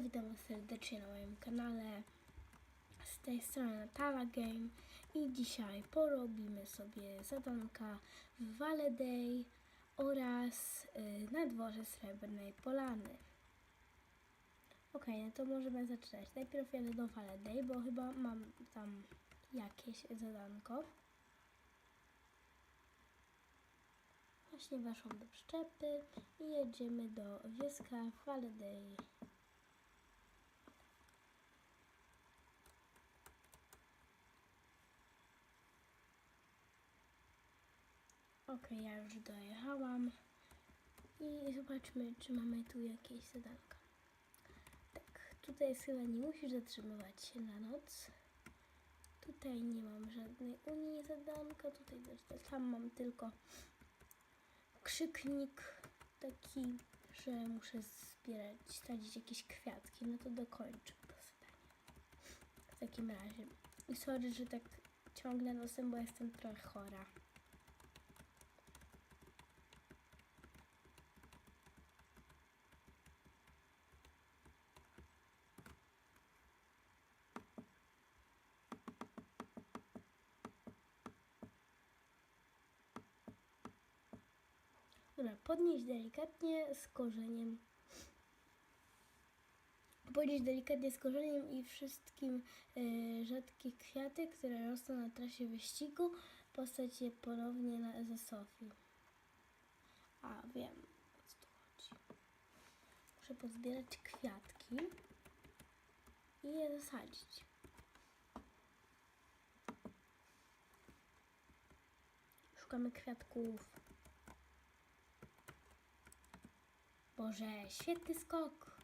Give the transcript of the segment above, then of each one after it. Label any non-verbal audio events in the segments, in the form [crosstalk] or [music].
Witam serdecznie na moim kanale. Z tej strony Natala Game i dzisiaj porobimy sobie zadanka w Valley oraz y, na dworze Srebrnej Polany. Ok, no to możemy zaczynać. Najpierw jadę do Valley bo chyba mam tam jakieś zadanko. Właśnie weszłam do przyczepy i jedziemy do wioska Valley Ok, ja już dojechałam i zobaczmy, czy mamy tu jakieś zadanka. Tak, tutaj jest chyba nie musisz zatrzymywać się na noc. Tutaj nie mam żadnej unii zadanka, tutaj też tam mam tylko krzyknik taki, że muszę zbierać, sadzić jakieś kwiatki, no to dokończę to zadanie. W takim razie. I sorry, że tak ciągnę nosem, bo jestem trochę chora. Dobra, podnieść delikatnie z korzeniem. Podnieść delikatnie z korzeniem i wszystkim e, rzadkie kwiaty, które rosną na trasie wyścigu, postać je ponownie na, za Sofii. A, wiem, o co tu chodzi. Muszę pozbierać kwiatki i je zasadzić. Szukamy kwiatków. Boże, świetny skok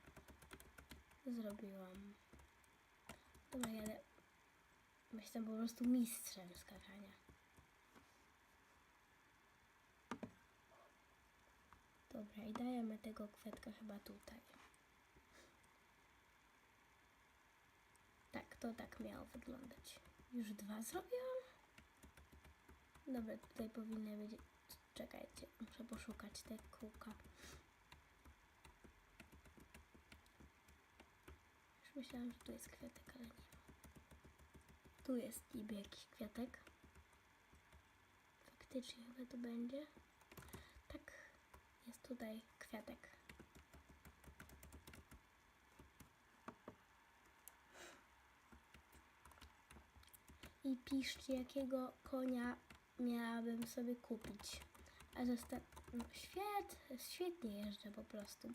zrobiłam. Dobra, jadę. Jestem po prostu mistrzem skakania. Dobra, i dajemy tego kwiatka chyba tutaj. Tak, to tak miało wyglądać. Już dwa zrobiłam? Dobra, tutaj powinny być... Czekajcie, muszę poszukać tego kółka. Myślałam, że tu jest kwiatek, ale nie. Tu jest niby jakiś kwiatek. Faktycznie chyba to będzie. Tak, jest tutaj kwiatek. I piszcie, jakiego konia miałabym sobie kupić. A zosta- no, świet, świetnie jeżdżę po prostu.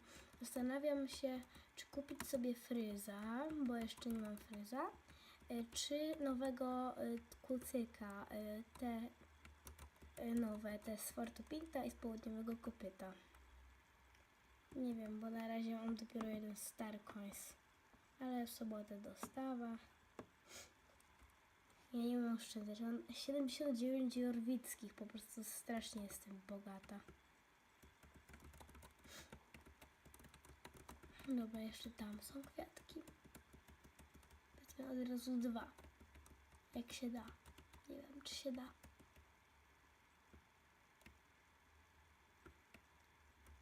Zastanawiam się, czy kupić sobie fryza, bo jeszcze nie mam fryza, y, czy nowego y, kucyka, y, te nowe, te z Fortu Pinta i z południowego kopyta. Nie wiem, bo na razie mam dopiero jeden Star Coins, ale w sobotę dostawa. Ja nie mam oszczędzać. Mam 79 jorwickich, po prostu strasznie jestem bogata. Dobra, jeszcze tam są kwiatki. Wezmę od razu dwa. Jak się da. Nie wiem, czy się da.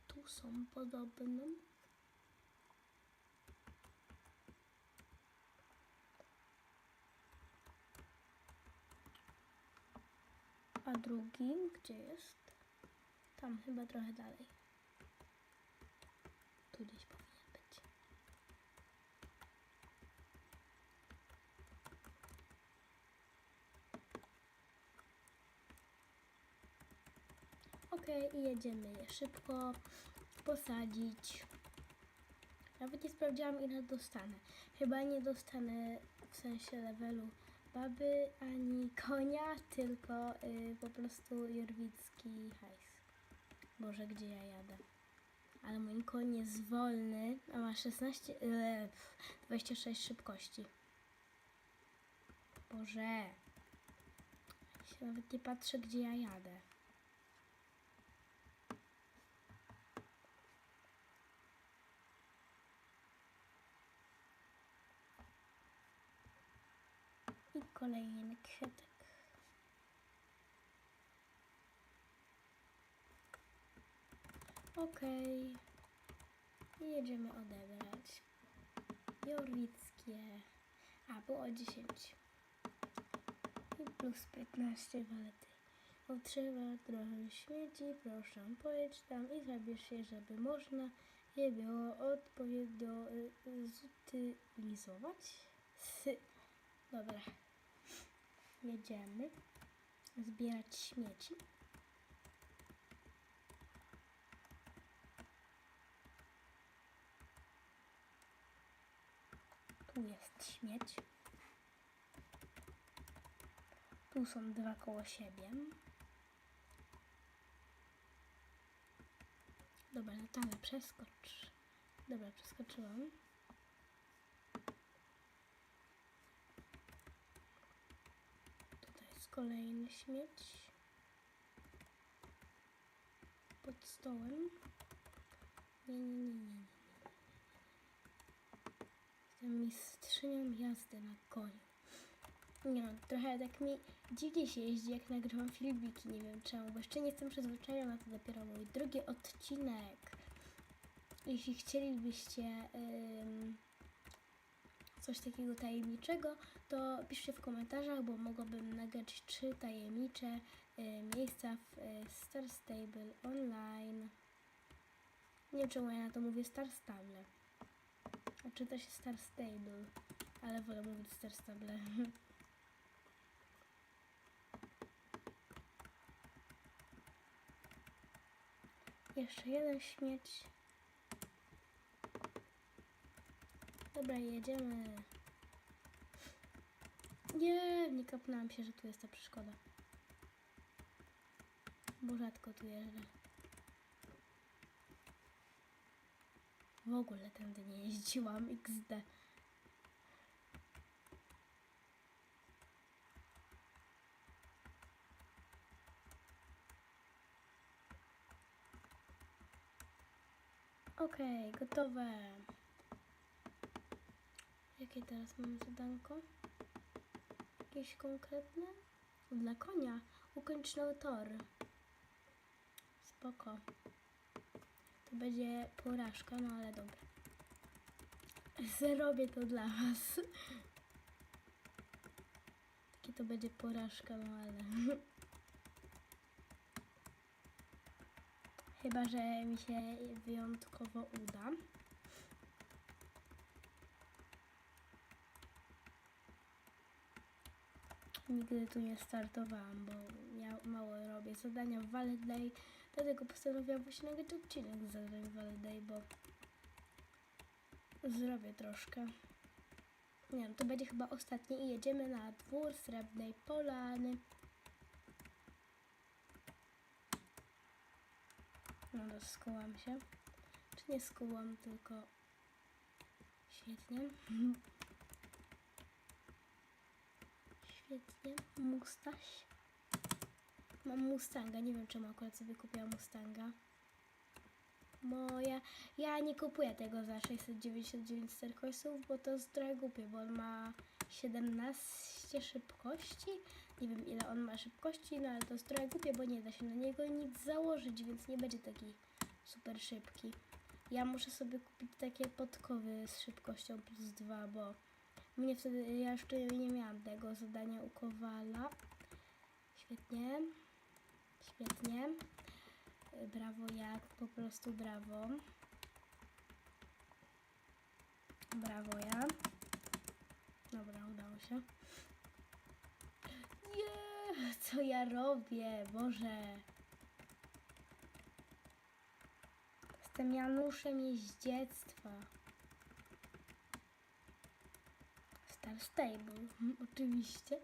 Tu są podobne. A drugi, gdzie jest? Tam chyba trochę dalej. Tu gdzieś powinien być. Ok, i jedziemy je szybko posadzić. Nawet nie sprawdziłam ile dostanę. Chyba nie dostanę w sensie levelu baby ani konia, tylko y, po prostu jorwicki hajs. Boże, gdzie ja jadę? Ale mój koń jest wolny, a ma 16, y, 26 szybkości. Boże. Ja się nawet nie patrzę, gdzie ja jadę. I kolejny kwiatek. Okej. I jedziemy odebrać. Jorwickie. A, było 10. I plus 15 walety. Otrzyma trochę śmieci, proszę pojedź tam i zabierz się, żeby można je było odpowiednio y, y, zutylizować. [laughs] Dobra. Jedziemy zbierać śmieci. Tu jest śmieć. Tu są dwa koło siebie. Dobra, Natala, przeskocz. Dobra, przeskoczyłam. Tutaj jest kolejny śmieć. Pod stołem. Nie, nie, nie, nie, nie. Jestem mistrzynią jazdy na koniu. Nie no, trochę tak mi dziwnie się jeździ, jak nagrywam filmiki, nie wiem czemu, bo jeszcze nie jestem przyzwyczajona, to dopiero mój drugi odcinek. Jeśli chcielibyście ym, coś takiego tajemniczego, to piszcie w komentarzach, bo mogłabym nagrać trzy tajemnicze y, miejsca w y, Star Stable Online. Nie wiem czemu ja na to mówię Star Stable. A czyta się Star Stable, ale wolę mówić Star Stable. [laughs] Jeszcze jeden śmieć. Dobra, jedziemy. Nie, nie kapnęłam się, że tu jest ta przeszkoda. Bo rzadko tu jeżdżę. W ogóle tędy nie jeździłam XD. Okej, gotowe. Jakie teraz mamy zadanko? Jakieś konkretne? Dla konia. Ukończ nowy tor. Spoko. To będzie porażka, no ale dobra. [laughs] Zrobię to dla was. [laughs] Takie to będzie porażka, no ale... [laughs] Chyba, że mi się wyjątkowo uda. Nigdy tu nie startowałam, bo ja mało robię zadania w Valid Day, dlatego postanowiłam właśnie nagrać odcinek z zadań w bo zrobię troszkę. Nie wiem, to będzie chyba ostatni i jedziemy na dwór Srebrnej Polany. No to skułam się. Czy nie skułam, tylko świetnie. [laughs] Świetnie. Mustaś. Mam Mustanga. Nie wiem, czemu akurat sobie kupiłam Mustanga. Moja. Ja nie kupuję tego za 699 sterkoisów, bo to jest trochę głupie, bo on ma 17 szybkości. Nie wiem ile on ma szybkości, no ale to jest trochę głupie, bo nie da się na niego nic założyć, więc nie będzie taki super szybki. Ja muszę sobie kupić takie podkowy z szybkością plus 2, bo mnie wtedy, ja jeszcze nie miałam tego zadania u Kowala. Świetnie. Świetnie. Brawo jak, po prostu brawo. Brawo ja. Dobra, udało się. Nie, co ja robię? Boże. Jestem Januszem jeździectwa. Star Stable, oczywiście.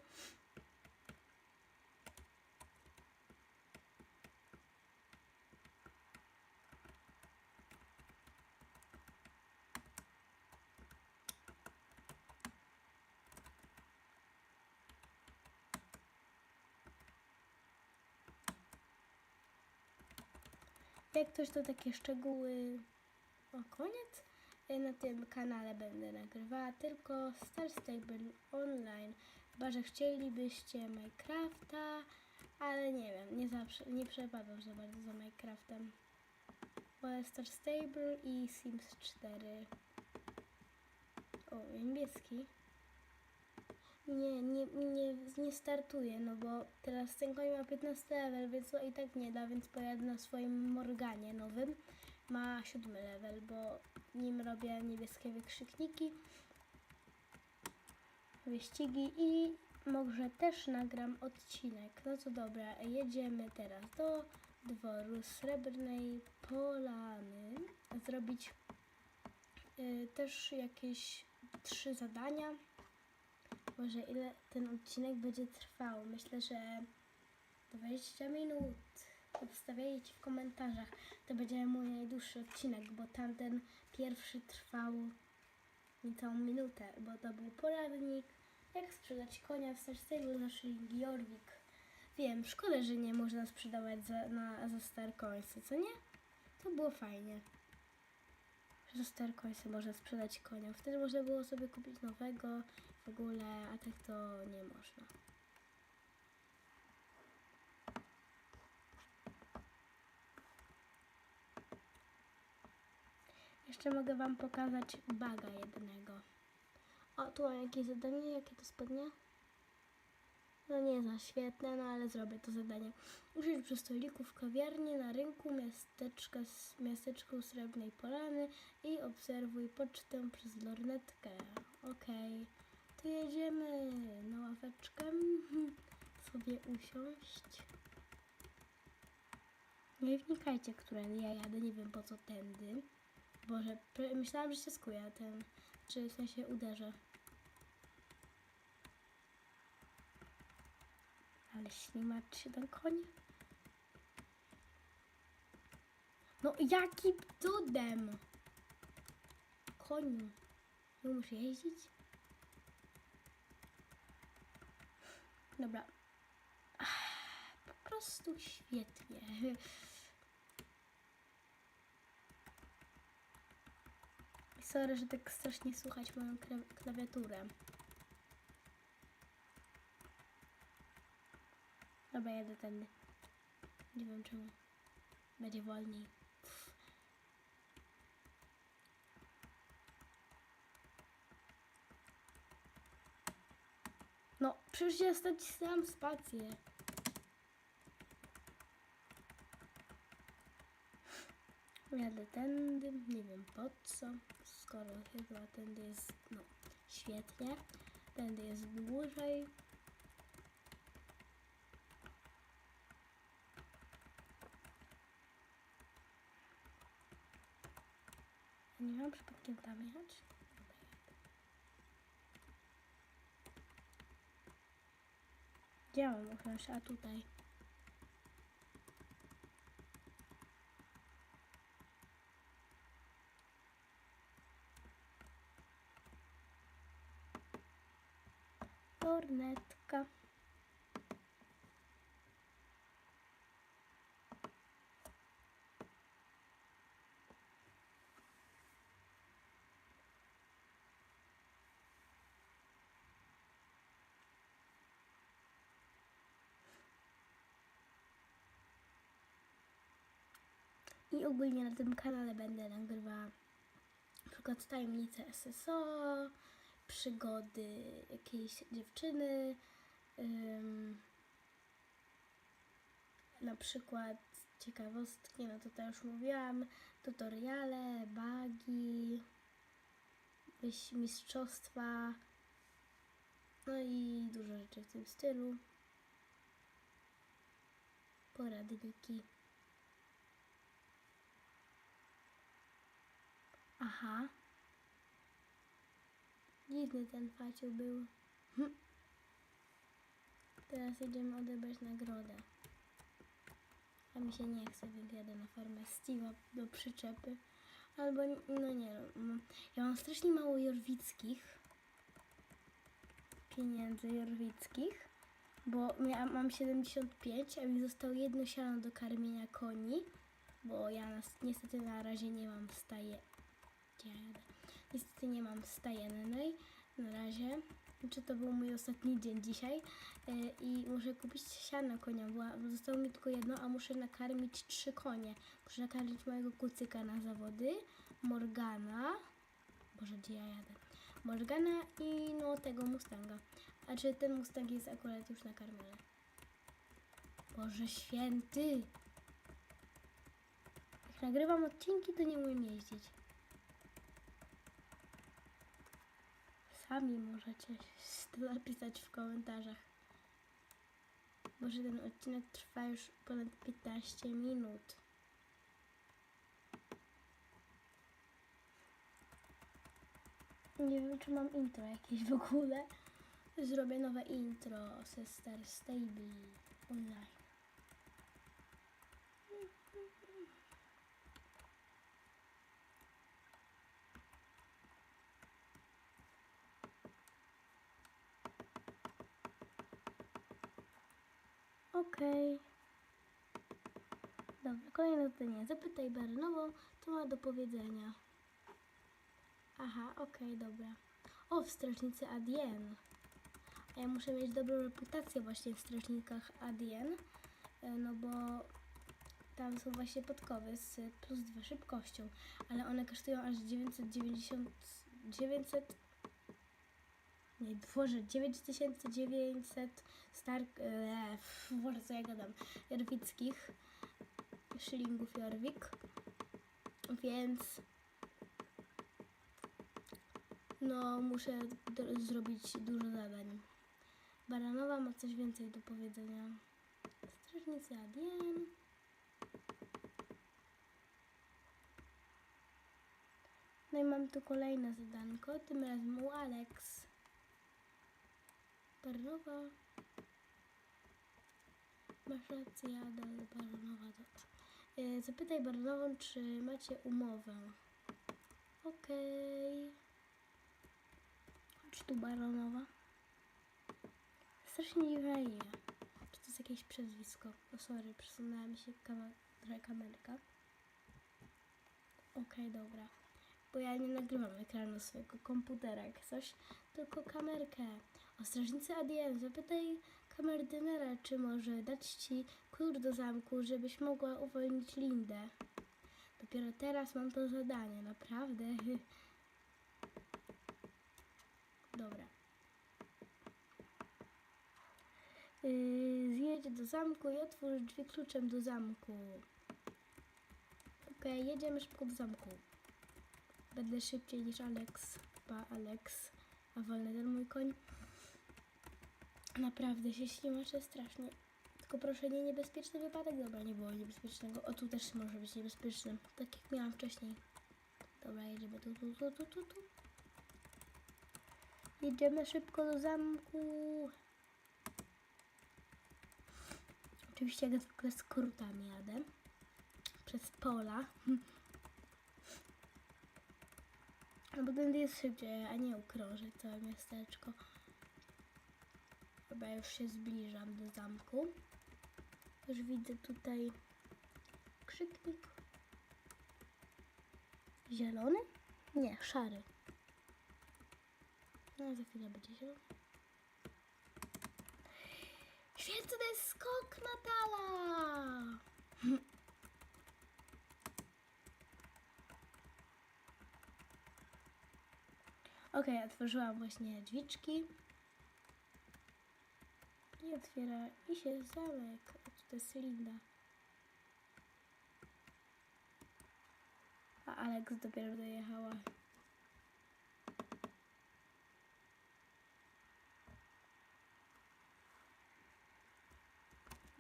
Jak ktoś to takie szczegóły o koniec, na tym kanale będę nagrywała tylko Star Stable Online. Chyba, że chcielibyście Minecrafta, ale nie wiem, nie zawsze, nie przepadam za bardzo za Minecraftem. Wolę Star Stable i Sims 4. O, niebieski. Nie, nie, nie, nie startuję, no bo teraz ten koń ma 15 level, więc to i tak nie da, więc pojadę na swoim Morganie nowym. Ma 7 level, bo nim robię niebieskie wykrzykniki, wyścigi i może też nagram odcinek. No to dobra, jedziemy teraz do dworu Srebrnej Polany. Zrobić y, też jakieś trzy zadania. Może ile ten odcinek będzie trwał? Myślę, że 20 minut. Wstawiajcie w komentarzach. To będzie mój najdłuższy odcinek, bo tamten pierwszy trwał niecałą minutę, bo to był poradnik, jak sprzedać konia w Starstable naszej Jorvik. Wiem, szkoda, że nie można sprzedawać za, na, za Starcoinsy, co nie? To było fajnie. Za Starcoinsy można sprzedać konia. Wtedy można było sobie kupić nowego w ogóle, a tak to nie można. Jeszcze mogę Wam pokazać baga jednego. O, tu mam jakieś zadanie, jakie to spodnie? No nie za świetne, no ale zrobię to zadanie. Usiądź przy stoliku w kawiarni na rynku miasteczka, miasteczku Srebrnej Polany i obserwuj pocztę przez lornetkę. Okej, to jedziemy na ławeczkę [laughs] sobie usiąść. Nie wnikajcie, którędy ja jadę, nie wiem po co tędy. Boże, myślałam, że się skuja ten, czy w sensie uderzę. Ale ślimacz się ten koń. No jakim cudem? Koniu. Nie umiesz jeździć? Dobra. Ach, Po prostu świetnie. [laughs] Sorry, że tak strasznie słuchać moją klawiaturę. Dobra, jadę tędy. Nie wiem czemu. Będzie wolniej. No, przecież ja nacisnęłam spację. Jadę tędy, nie wiem po co, skoro chyba tędy jest, no, świetnie. Tędy jest dłużej. Nie mam przypadkiem tam jechać? Gdzie mam? A tutaj. I ogólnie na tym kanale będę nagrywała na przykład tajemnice SSO, przygody jakiejś dziewczyny, ym, na przykład ciekawostki, no to, to już mówiłam, tutoriale, wyś- mistrzostwa, no i dużo rzeczy w tym stylu. Poradniki. Aha. Dziwny ten faciu był. [laughs] Teraz jedziemy odebrać nagrodę. A mi się nie chce, więc jadę na farmę Steve'a do przyczepy. Albo, no nie wiem. Ja mam strasznie mało jorwickich. Pieniędzy jorwickich. Bo miałam, mam 75, a mi zostało jedno siano do karmienia koni. Bo ja niestety na razie nie mam staje. Jadę? Niestety nie mam stajennej na razie. Czy to był mój ostatni dzień dzisiaj e, i muszę kupić siano konia, bo zostało mi tylko jedno, a muszę nakarmić trzy konie. Muszę nakarmić mojego kucyka na zawody, Morgana, Boże, gdzie ja jadę? Morgana i no tego Mustanga. A czy ten Mustang jest akurat już nakarmiony? Boże święty! Jak nagrywam odcinki, to nie umiem jeździć. Sami możecie napisać w komentarzach. Boże, ten odcinek trwa już ponad 15 minut. Nie wiem, czy mam intro jakieś w ogóle. Zrobię nowe intro ze Star Stable Online. Okej. Dobra, kolejne pytanie. Zapytaj Baranową, co ma do powiedzenia. Aha, okej, dobra. O, w Strażnicy Adien. A ja muszę mieć dobrą reputację właśnie w Strażnikach Adien, e, no bo tam są właśnie podkowy z plus 2 szybkością, ale one kosztują aż 990, 900, nie, Boże, 9900 star, e, Boże, co ja gadam, jorwickich, szylingów Jorwik, więc no, muszę zrobić dużo zadań. Baranowa ma coś więcej do powiedzenia. Strażnicy Adien. No i mam tu kolejne zadanko, tym razem u Alex. Baranowa. Masz rację, Adel, Baranowa. Dobrze. E, Zapytaj Baranową, czy macie umowę. Okej. Chodź tu Baronowa. Strasznie dziwna imię. Czy to jest jakieś przezwisko? O sorry, przesunęła mi się trochę kamerka. Okej, dobra. Bo ja nie nagrywam ekranu swojego komputera jak coś, tylko kamerkę. O strażnicy Adien, zapytaj kamerdynera, czy może dać ci klucz do zamku, żebyś mogła uwolnić Lindę. Dopiero teraz mam to zadanie, naprawdę. [laughs] Dobra. Yy, zjedź do zamku i otwórz drzwi kluczem do zamku. Okej, jedziemy szybko do zamku. Będę szybciej niż Alex. Pa, Alex. A wolny ten mój koń. Naprawdę się ślimaczę strasznie. Tylko proszę, nie niebezpieczny wypadek. Dobra, nie było niebezpiecznego. O, tu też może być niebezpieczny. Tak jak miałam wcześniej. Dobra, jedziemy tu, tu, tu, tu, tu, tu. Jedziemy szybko do zamku. Oczywiście jak zwykle skrótami jadę. Przez pola. No [laughs] bo tędy jest szybciej, a nie ukrążyć całe miasteczko. Chyba już się zbliżam do zamku. Już widzę tutaj krzyknik. Zielony? Nie, szary. No, za chwilę będzie zielony. Świetny skok Natala! [laughs] Okej, otworzyłam właśnie drzwiczki. I otwiera i się zamek. To jest Linda. A Alex dopiero dojechała.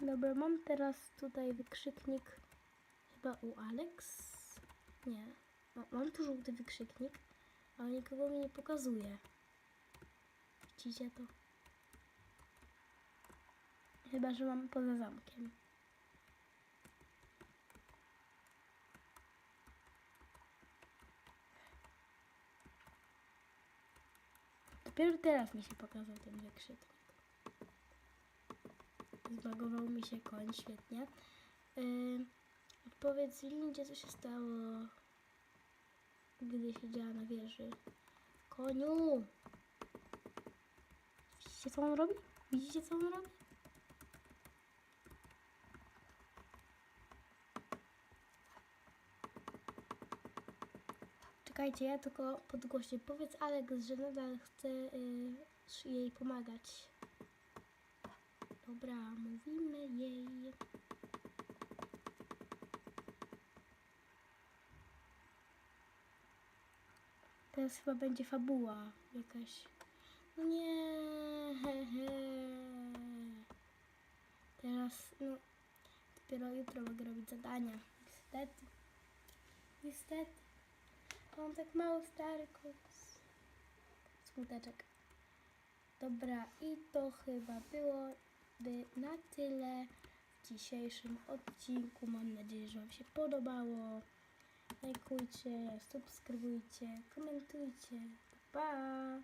Dobra, mam teraz tutaj wykrzyknik chyba u Alex. Nie. Ma- Mam tu żółty wykrzyknik, ale nikogo mi nie pokazuje. Widzicie to? Chyba, że mam poza zamkiem. Dopiero teraz mi się pokazał ten wykrzyknik. Zbagował mi się koń, świetnie. Yy, odpowiedz Lindzie, co się stało, gdy siedziała na wieży. Koniu! Widzicie, co on robi? Widzicie, co on robi? Czekajcie, ja tylko podgłośnie. Powiedz Alex, że nadal chcę y, jej pomagać. Dobra, mówimy jej. Teraz chyba będzie fabuła jakaś. No nie. he, he. Teraz, no, dopiero jutro mogę robić zadania. Niestety. Niestety. Tak mało stary koks. Smuteczek. Dobra, i to chyba byłoby na tyle w dzisiejszym odcinku. Mam nadzieję, że Wam się podobało. Lajkujcie, subskrybujcie, komentujcie. Pa!